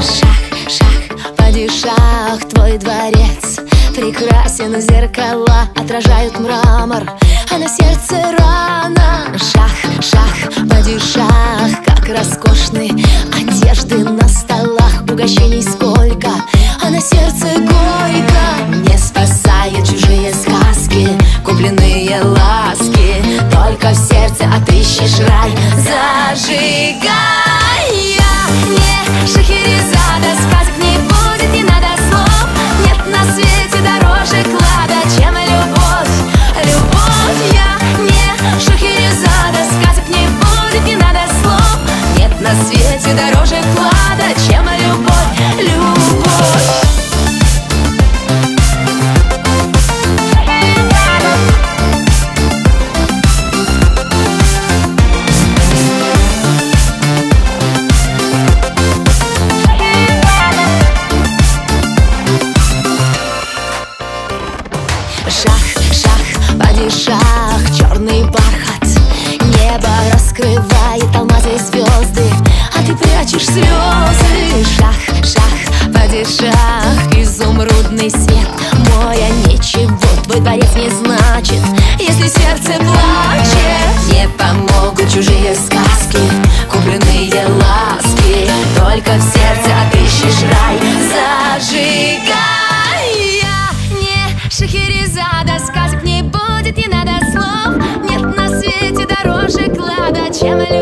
Шах, шах, твой дворец. Прекрасен, зеркала отражают мрамор А на сердце рана. Шах, шах, падишах, как роскошны Одежды на столах, угощений сколько Купленные ласки. Только в сердце отыщешь рай. Зажигай падишах, черный бархат. Небо раскрывает алмазы звезды. А ты прячешь слезы. Шах, шах, падишах, изумрудный свет. Мой, а ничего твой дворец не значит. Если сердце плачет Не помогут чужие сказки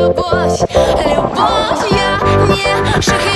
любовь, любовь Я не Шахерезада